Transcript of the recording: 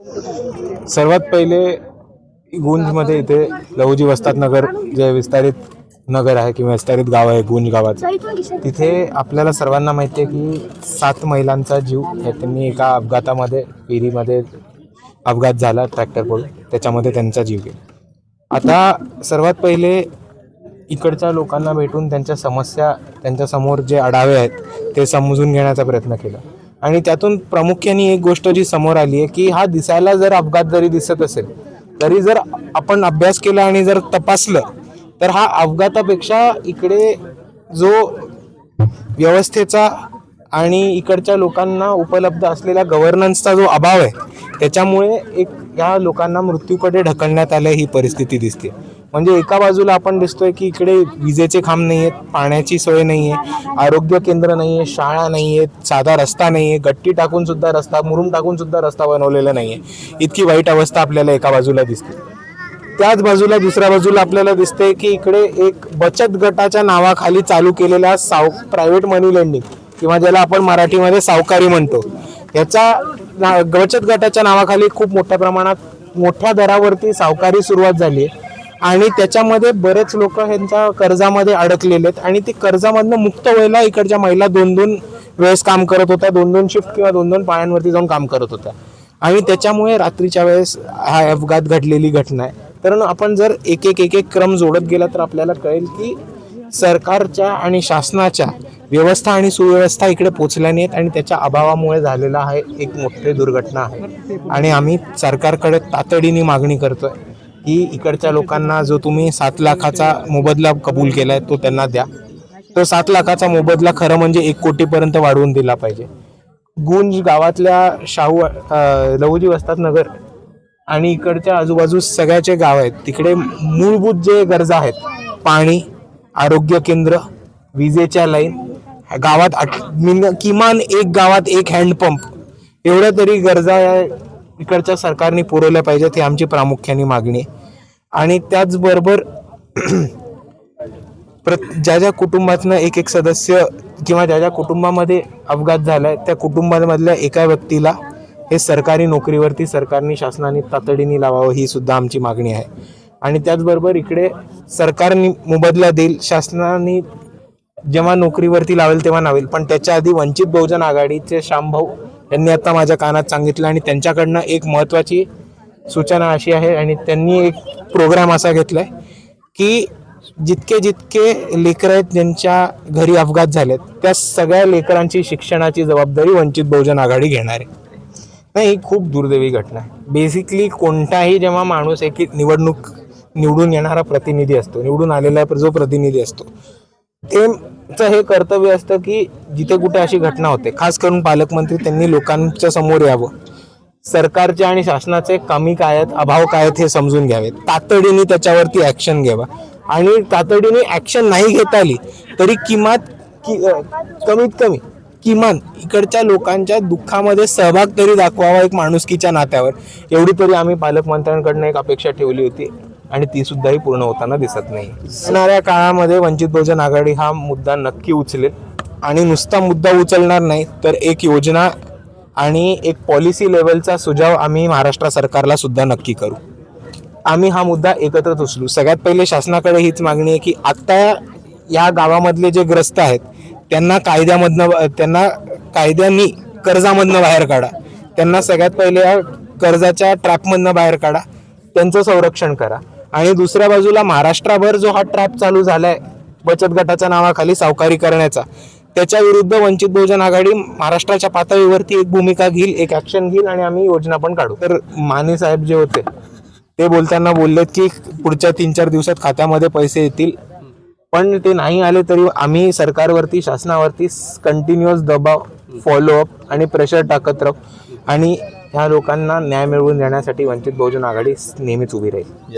सर्वात पहिले गुंजमध्ये इथे लहुजी वस्तात नगर जे विस्तारित नगर आहे किंवा विस्तारित गाव आहे गुंज गावाचं तिथे आपल्याला सर्वांना माहिती आहे की सात महिलांचा जीव हे त्यांनी एका अपघातामध्ये विहिरीमध्ये अपघात झाला ट्रॅक्टर पडून त्याच्यामध्ये त्यांचा जीव गेला. आता सर्वात पहिले इकडच्या लोकांना भेटून त्यांच्या समस्या त्यांच्यासमोर जे आढावे आहेत ते समजून घेण्याचा प्रयत्न केला. आणि त्यातून प्रामुख्याने एक गोष्ट जी समोर आली आहे की हा दिसायला जर अपघात जरी दिसत असेल तरी जर आपण अभ्यास केला आणि जर तपासलं तर हा अपघातापेक्षा इकडे जो व्यवस्थेचा आणि इकडच्या लोकांना उपलब्ध असलेल्या गव्हर्नन्सचा जो अभाव आहे त्याच्यामुळे एक या लोकांना मृत्यूकडे ढकलण्यात आल्या ही परिस्थिती दिसते. म्हणजे एका बाजूला आपण दिसतोय की इकडे विजेचे खांब नाही आहेत पाण्याची सोय नाही आहे आरोग्य केंद्र नाही आहे शाळा नाही आहेत साधा रस्ता नाही आहे गट्टी टाकून सुद्धा रस्ता मुरुम टाकून सुद्धा रस्ता बनवलेला नाही आहे इतकी वाईट अवस्था आपल्याला एका बाजूला दिसते. त्याच बाजूला दुसऱ्या बाजूला आपल्याला दिसते की इकडे एक बचत गटाच्या नावाखाली चालू केलेल्या साव प्रायव्हेट मनी लेंडिंग किंवा ज्याला आपण मराठीमध्ये सावकारी म्हणतो. याचा ना- बचत गटाच्या नावाखाली खूप मोठ्या प्रमाणात मोठ्या दरावरती सावकारी सुरुवात झाली आहे. आणि त्याच्यामध्ये बरेच लोक ह्यांच्या कर्जामध्ये अडकलेले आहेत. आणि ती कर्जामधनं मुक्त व्हायला इकडच्या महिला दोन दोन वेळेस काम करत होत्या. दोन दोन शिफ्ट किंवा दोन दोन पाळ्यांवरती जाऊन काम करत होत्या. आणि त्याच्यामुळे रात्रीच्या वेळेस हा अपघात घडलेली घटना आहे. कारण आपण जर एक एक एक एक क्रम जोडत गेला तर आपल्याला कळेल की सरकारच्या आणि शासनाच्या व्यवस्था आणि सुव्यवस्था इकडे पोचल्या नाहीत आणि त्याच्या अभावामुळे झालेला हा एक मोठी दुर्घटना आहे. आणि आम्ही सरकारकडे तातडीने मागणी करतोय. की इकडच्या लोकांना जो तुम्ही सात लाखाचा मोबदला कबूल केला आहे तो त्यांना द्या. तो सात लाखाचा मोबदला खरं म्हणजे एक कोटीपर्यंत वाढवून दिला पाहिजे. गुंज गावातल्या शाहू लहुजी वस्तात नगर आणि इकडच्या आजूबाजू सगळ्याचे गाव आहेत. तिकडे मूलभूत जे गरजा आहेत पाणी आरोग्य केंद्र विजेच्या लाईन गावात किमान एक गावात एक हँडपंप एवढ्या तरी गरजा इकडच्या सरकारने पुरवल्या पाहिजेत ही आमची प्रामुख्याने मागणी आहे. आणि त्याचबरोबर प्रत ज्या ज्या कुटुंबातनं एक एक सदस्य किंवा ज्या ज्या कुटुंबामध्ये अपघात झाला आहे त्या कुटुंबामधल्या एका व्यक्तीला हे सरकारी नोकरीवरती सरकारने शासनाने तातडीने लावावं ही सुद्धा आमची मागणी आहे. आणि त्याचबरोबर इकडे सरकारने मोबदला देईल शासनाने जेव्हा नोकरीवरती लावेल तेव्हा नावेल पण त्याच्या आधी वंचित बहुजन आघाडीचे श्यामभाऊ यांनी आता माझ्या कानात सांगितलं आणि त्यांच्याकडनं एक महत्त्वाची सूचना अशी आहे आणि त्यांनी एक प्रोग्राम असा घेतला आहे की जितके जितके लेकर आहेत ज्यांच्या घरी अपघात झालेत त्या सगळ्या लेकरांची शिक्षणाची जबाबदारी वंचित बहुजन आघाडी घेणार आहे. नाही ही खूप दुर्दैवी घटना आहे. बेसिकली कोणताही जेव्हा माणूस एक निवडणूक निवडून येणारा प्रतिनिधी असतो निवडून आलेला जो प्रतिनिधी असतो ते हे कर्तव्य असतं की जिथे कुठे अशी घटना होते खास करून पालकमंत्री त्यांनी लोकांच्या समोर यावं. सरकारचे आणि शासनाचे कमी काय आहेत अभाव काय आहेत हे समजून घ्यावे तातडीने त्याच्यावरती ॲक्शन घ्यावा. आणि तातडीने ॲक्शन नाही घेता आली तरी किमान कि कमीत कमी किमान इकडच्या लोकांच्या दुःखामध्ये सहभाग तरी दाखवावा एक माणुसकीच्या नात्यावर. एवढी तरी आम्ही पालकमंत्र्यांकडनं एक अपेक्षा ठेवली होती आणि ती सुद्धाही पूर्ण होताना दिसत नाही. येणाऱ्या काळामध्ये वंचित बहुजन आघाडी हा मुद्दा नक्की उचलेल. आणि नुसता मुद्दा उचलणार नाही तर एक योजना आणि एक पॉलिसी लेवलचा सुझाव आम्ही महाराष्ट्र सरकारला सुद्धा नक्की करू. आम्ही हा मुद्दा एकत्रच उचलू. सगळ्यात पहिले शासनाकडे हीच मागणी आहे की आत्ता या गावामधले जे ग्रस्त आहेत त्यांना कायद्यामधनं त्यांना कायद्यांनी कर्जामधनं बाहेर काढा. त्यांना सगळ्यात पहिले या कर्जाच्या ट्रॅपमधनं बाहेर काढा. त्यांचं संरक्षण करा. आणि दुसऱ्या बाजूला महाराष्ट्राभर जो हा ट्रॅप चालू झाला आहे बचत गटाच्या नावाखाली सावकारी करण्याचा त्याच्या विरुद्ध वंचित बहुजन आघाडी महाराष्ट्राच्या पातळीवरती एक भूमिका घेईल एक ऍक्शन घेईल आणि आम्ही योजना पण काढू. तर माने साहेब जे होते ते बोलताना बोललेत की पुढच्या तीन चार दिवसात खात्यामध्ये पैसे येतील. पण ते नाही आले तरी आम्ही सरकारवरती शासनावरती कंटिन्युअस दबाव फॉलोअप आणि प्रेशर टाकत राहू. आणि ह्या लोकांना न्याय मिळवून देण्यासाठी वंचित बहुजन आघाडी नेहमीच उभी राहील.